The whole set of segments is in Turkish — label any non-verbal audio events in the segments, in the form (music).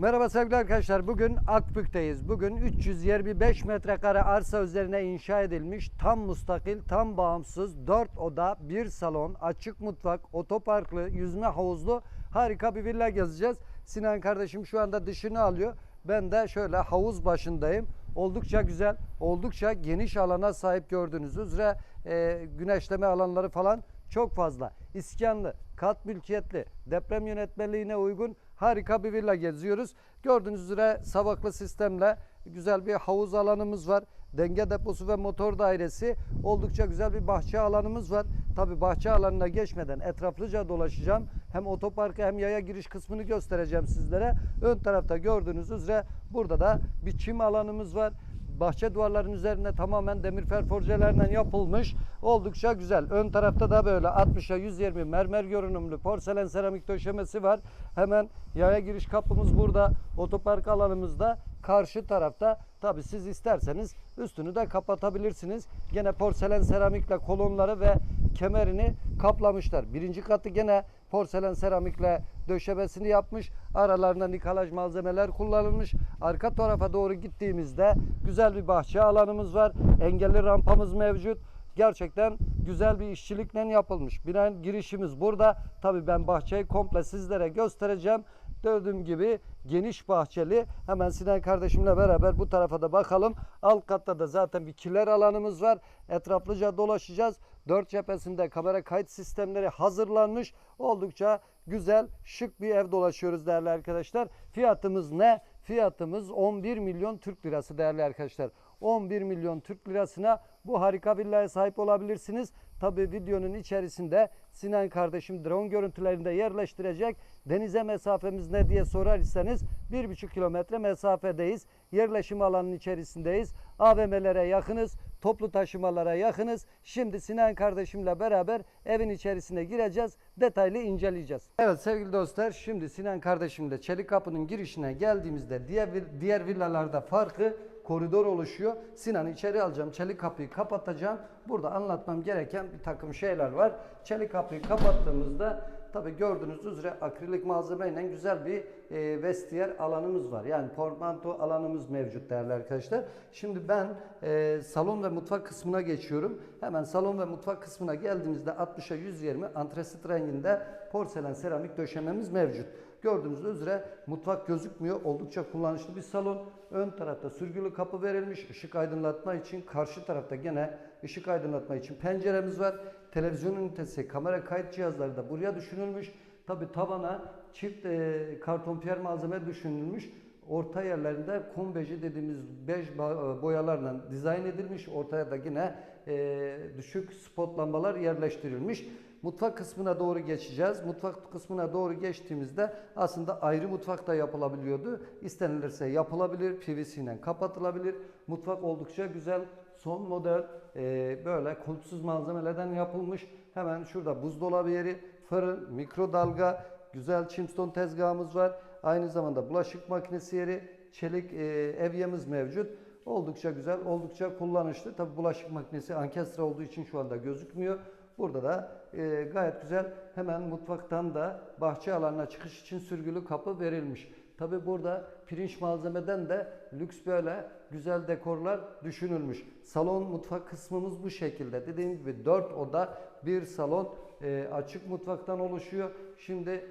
Merhaba sevgili arkadaşlar. Bugün Akbük'teyiz. Bugün 325 metrekare arsa üzerine inşa edilmiş tam mustakil, tam bağımsız 4 oda, 1 salon, açık mutfak, otoparklı, yüzme havuzlu harika bir villa gezeceğiz. Sinan kardeşim şu anda dışını alıyor. Ben de şöyle havuz başındayım. Oldukça güzel, oldukça geniş alana sahip gördüğünüz üzere e, güneşleme alanları falan çok fazla. İskanlı, kat mülkiyetli, deprem yönetmeliğine uygun harika bir villa geziyoruz. Gördüğünüz üzere sabaklı sistemle güzel bir havuz alanımız var. Denge deposu ve motor dairesi. Oldukça güzel bir bahçe alanımız var. Tabi bahçe alanına geçmeden etraflıca dolaşacağım. Hem otoparka hem yaya giriş kısmını göstereceğim sizlere. Ön tarafta gördüğünüz üzere burada da bir çim alanımız var bahçe duvarlarının üzerine tamamen demir ferforjelerle yapılmış. Oldukça güzel. Ön tarafta da böyle 60'a 120 mermer görünümlü porselen seramik döşemesi var. Hemen yaya giriş kapımız burada. Otopark alanımızda karşı tarafta. Tabi siz isterseniz üstünü de kapatabilirsiniz. Gene porselen seramikle kolonları ve kemerini kaplamışlar. Birinci katı gene porselen seramikle döşemesini yapmış. Aralarında nikalaj malzemeler kullanılmış. Arka tarafa doğru gittiğimizde güzel bir bahçe alanımız var. Engelli rampamız mevcut. Gerçekten güzel bir işçilikle yapılmış. Binanın girişimiz burada. Tabii ben bahçeyi komple sizlere göstereceğim. Gördüğüm gibi geniş bahçeli. Hemen Sinan kardeşimle beraber bu tarafa da bakalım. Alt katta da zaten bir kiler alanımız var. Etraflıca dolaşacağız. Dört cephesinde kamera kayıt sistemleri hazırlanmış. Oldukça güzel, şık bir ev dolaşıyoruz değerli arkadaşlar. Fiyatımız ne? Fiyatımız 11 milyon Türk lirası değerli arkadaşlar. 11 milyon Türk lirasına bu harika villaya sahip olabilirsiniz. Tabi videonun içerisinde Sinan kardeşim drone görüntülerinde yerleştirecek. Denize mesafemiz ne diye sorarsanız 1,5 kilometre mesafedeyiz. Yerleşim alanının içerisindeyiz. AVM'lere yakınız. Toplu taşımalara yakınız. Şimdi Sinan kardeşimle beraber evin içerisine gireceğiz. Detaylı inceleyeceğiz. Evet sevgili dostlar şimdi Sinan kardeşimle Çelik Kapı'nın girişine geldiğimizde diğer, diğer villalarda farkı koridor oluşuyor. Sinan'ı içeri alacağım. Çelik kapıyı kapatacağım. Burada anlatmam gereken bir takım şeyler var. Çelik kapıyı kapattığımızda tabi gördüğünüz üzere akrilik malzemeyle güzel bir e, vestiyer alanımız var. Yani portmanto alanımız mevcut değerli arkadaşlar. Şimdi ben e, salon ve mutfak kısmına geçiyorum. Hemen salon ve mutfak kısmına geldiğimizde 60'a 120 antresit renginde porselen seramik döşememiz mevcut. Gördüğünüz üzere mutfak gözükmüyor. Oldukça kullanışlı bir salon. Ön tarafta sürgülü kapı verilmiş. ışık aydınlatma için. Karşı tarafta gene ışık aydınlatma için penceremiz var. Televizyon ünitesi, kamera kayıt cihazları da buraya düşünülmüş. Tabi tavana çift e, karton piyer malzeme düşünülmüş. Orta yerlerinde kumbeji dediğimiz bej ba- boyalarla dizayn edilmiş. Ortaya da yine e, düşük spot lambalar yerleştirilmiş. Mutfak kısmına doğru geçeceğiz. Mutfak kısmına doğru geçtiğimizde aslında ayrı mutfak da yapılabiliyordu. İstenilirse yapılabilir, PVC ile kapatılabilir. Mutfak oldukça güzel, son model, e, böyle kulpsuz malzemelerden yapılmış. Hemen şurada buzdolabı yeri, fırın, mikrodalga, güzel çimston tezgahımız var. Aynı zamanda bulaşık makinesi yeri, çelik e, evyemiz mevcut. Oldukça güzel, oldukça kullanışlı. Tabi bulaşık makinesi ankestre olduğu için şu anda gözükmüyor. Burada da e, gayet güzel hemen mutfaktan da bahçe alanına çıkış için sürgülü kapı verilmiş. Tabi burada pirinç malzemeden de lüks böyle güzel dekorlar düşünülmüş. Salon mutfak kısmımız bu şekilde. Dediğim gibi 4 oda bir salon e, açık mutfaktan oluşuyor. Şimdi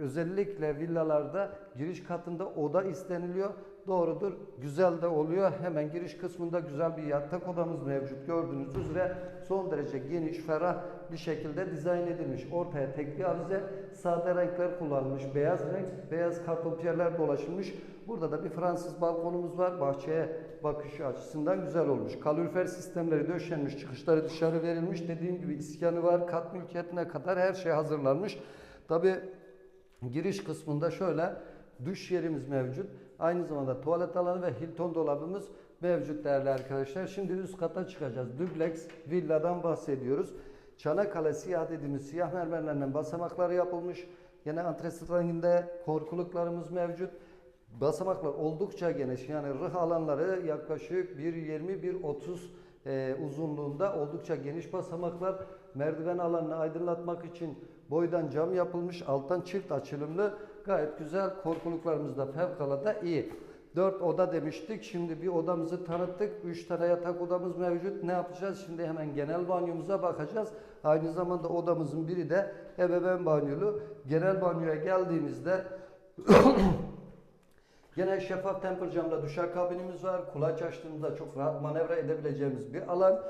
özellikle villalarda giriş katında oda isteniliyor. Doğrudur. Güzel de oluyor. Hemen giriş kısmında güzel bir yatak odamız mevcut. Gördüğünüz üzere son derece geniş, ferah bir şekilde dizayn edilmiş. Ortaya tek bir avize, sade renkler kullanılmış. Beyaz renk, beyaz kartonpiyerler dolaşılmış. Burada da bir Fransız balkonumuz var. Bahçeye bakış açısından güzel olmuş. Kalorifer sistemleri döşenmiş, çıkışları dışarı verilmiş. Dediğim gibi iskanı var, kat mülkiyetine kadar her şey hazırlanmış. Tabi Giriş kısmında şöyle duş yerimiz mevcut. Aynı zamanda tuvalet alanı ve Hilton dolabımız mevcut değerli arkadaşlar. Şimdi üst kata çıkacağız. Dubleks villadan bahsediyoruz. Çanakkale siyah dediğimiz siyah mermerlerden basamakları yapılmış. Yine antresit renginde korkuluklarımız mevcut. Basamaklar oldukça geniş. Yani rıh alanları yaklaşık 1.20-1.30 e, uzunluğunda oldukça geniş basamaklar. Merdiven alanını aydınlatmak için boydan cam yapılmış. Alttan çift açılımlı Gayet güzel. Korkuluklarımız da fevkalade iyi. 4 oda demiştik. Şimdi bir odamızı tanıttık. 3 tane yatak odamız mevcut. Ne yapacağız? Şimdi hemen genel banyomuza bakacağız. Aynı zamanda odamızın biri de ebeveyn banyolu. Genel banyoya geldiğimizde (coughs) Gene şeffaf temper camda duşak kabinimiz var. Kulaç açtığımızda çok rahat manevra edebileceğimiz bir alan.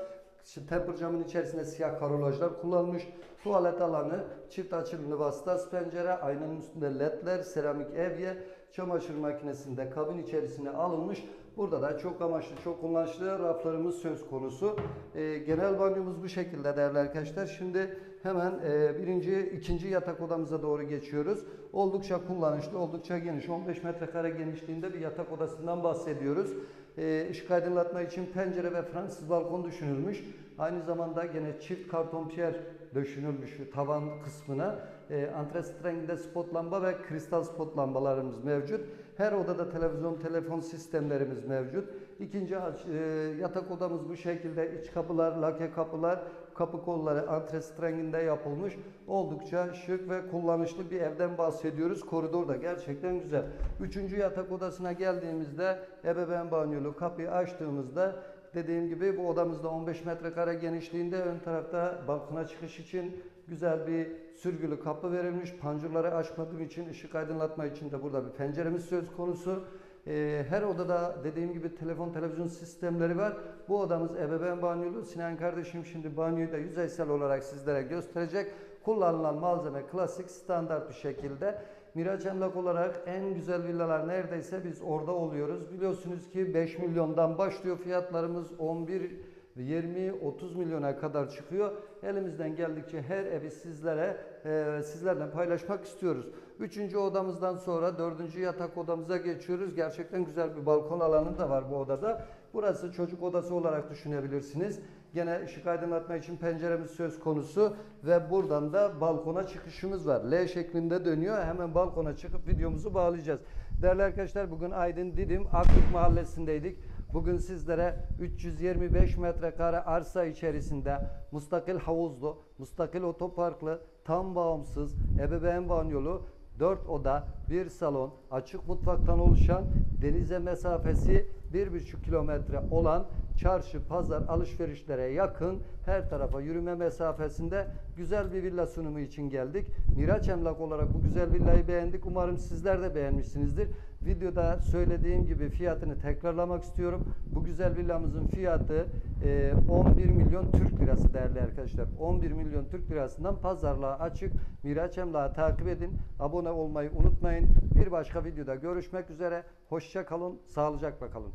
Temper camın içerisinde siyah karolajlar kullanılmış. Tuvalet alanı, çift açılımlı vasıtas pencere, aynanın üstünde ledler, seramik evye, çamaşır makinesinde kabin içerisine alınmış. Burada da çok amaçlı, çok kullanışlı raflarımız söz konusu. Ee, genel banyomuz bu şekilde değerli arkadaşlar. Şimdi hemen e, birinci, ikinci yatak odamıza doğru geçiyoruz. Oldukça kullanışlı, oldukça geniş. 15 metrekare genişliğinde bir yatak odasından bahsediyoruz. E, ışık aydınlatma için pencere ve Fransız balkon düşünülmüş. Aynı zamanda gene çift karton piyer düşünülmüş tavan kısmına. E, antresit renginde spot lamba ve kristal spot lambalarımız mevcut. Her odada televizyon, telefon sistemlerimiz mevcut. İkinci aç- e, yatak odamız bu şekilde. İç kapılar, lake kapılar, kapı kolları antresit renginde yapılmış. Oldukça şık ve kullanışlı bir evden bahsediyoruz. Koridor da gerçekten güzel. Üçüncü yatak odasına geldiğimizde ebeveyn banyolu kapıyı açtığımızda Dediğim gibi bu odamızda 15 metrekare genişliğinde ön tarafta balkona çıkış için güzel bir sürgülü kapı verilmiş. Pancurları açmadığım için ışık aydınlatma için de burada bir penceremiz söz konusu. Ee, her odada dediğim gibi telefon televizyon sistemleri var. Bu odamız ebeveyn banyolu. Sinan kardeşim şimdi banyoyu da yüzeysel olarak sizlere gösterecek. Kullanılan malzeme klasik standart bir şekilde. Miraç Emlak olarak en güzel villalar neredeyse biz orada oluyoruz. Biliyorsunuz ki 5 milyondan başlıyor fiyatlarımız 11 20 30 milyona kadar çıkıyor. Elimizden geldikçe her evi sizlere e, sizlerle paylaşmak istiyoruz. Üçüncü odamızdan sonra dördüncü yatak odamıza geçiyoruz. Gerçekten güzel bir balkon alanı da var bu odada. Burası çocuk odası olarak düşünebilirsiniz. Gene ışık aydınlatma için penceremiz söz konusu ve buradan da balkona çıkışımız var. L şeklinde dönüyor. Hemen balkona çıkıp videomuzu bağlayacağız. Değerli arkadaşlar bugün Aydın Didim Akbük mahallesindeydik. Bugün sizlere 325 metrekare arsa içerisinde mustakil havuzlu, mustakil otoparklı, tam bağımsız, ebeveyn banyolu, 4 oda, 1 salon, açık mutfaktan oluşan denize mesafesi 1,5 kilometre olan çarşı, pazar, alışverişlere yakın her tarafa yürüme mesafesinde güzel bir villa sunumu için geldik. Miraç Emlak olarak bu güzel villayı beğendik. Umarım sizler de beğenmişsinizdir. Videoda söylediğim gibi fiyatını tekrarlamak istiyorum. Bu güzel villamızın fiyatı e, 11 milyon Türk lirası değerli arkadaşlar. 11 milyon Türk lirasından pazarlığa açık. Miraç Emlak'ı takip edin. Abone olmayı unutmayın. Bir başka videoda görüşmek üzere. Hoşça kalın, sağlıcakla kalın.